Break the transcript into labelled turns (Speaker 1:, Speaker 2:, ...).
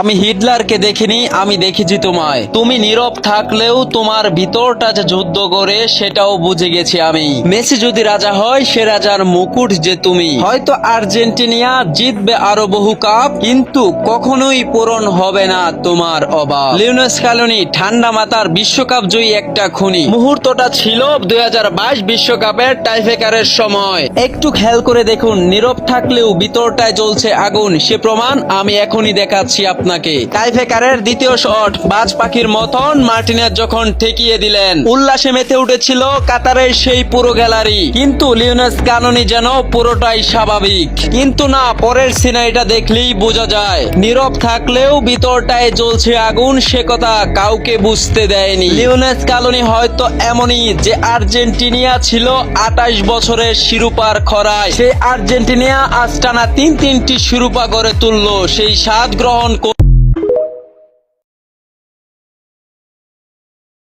Speaker 1: আমি হিটলারকে দেখিনি, আমি দেখেছি তোমায়। তুমি নীরব থাকলেও তোমার ভিতরটা যে যুদ্ধ করে, সেটাও বুঝে গেছি আমি। মেসি যদি রাজা হয়, সে রাজার মুকুট যে তুমি। হয়তো আর্জেন্টিনিয়া জিতবে আরও বহু কাপ, কিন্তু কখনোই পূরণ হবে না তোমার অভাব লিউনেস কালোনি, ঠান্ডা মাতার বিশ্বকাপ জয়ী একটা খুনি। মুহূর্তটা ছিল দুই বিশ্বকাপের টাইফেকারের সময়। একটু খেয়াল করে দেখুন, নীরব থাকলেও ভিতরটায় জ্বলছে আগুন। সে প্রমাণ আমি এখনই দেখাচ্ছি আপনাকে টাইফেকারের দ্বিতীয় শট, বাজ পাখির মতন মার্টিনেজ যখন ঠেকিয়ে দিলেন, উল্লাসে মেতে উঠেছিল কাতারের সেই পুরো গ্যালারি। কিন্তু লিওনেস কাননি যেন পুরোটাই স্বাভাবিক। কিন্তু না, পরের সিনারিটা দেখলেই বোঝা যায়। নীরব থাকলেও ভিতরটায় জ্বলছে আগুন, সে কথা কাউকে বুঝতে দেয়নি। লিওনেস কালনি হয়তো এমনই যে আর্জেন্টিনিয়া ছিল আটাইশ বছরের শিরোপার খরায়। সেই আর্জেন্টিনিয়া আজ টানা তিন তিনটি শিরোপা গড়ে তুললো। সেই স্বাদ গ্রহণ করে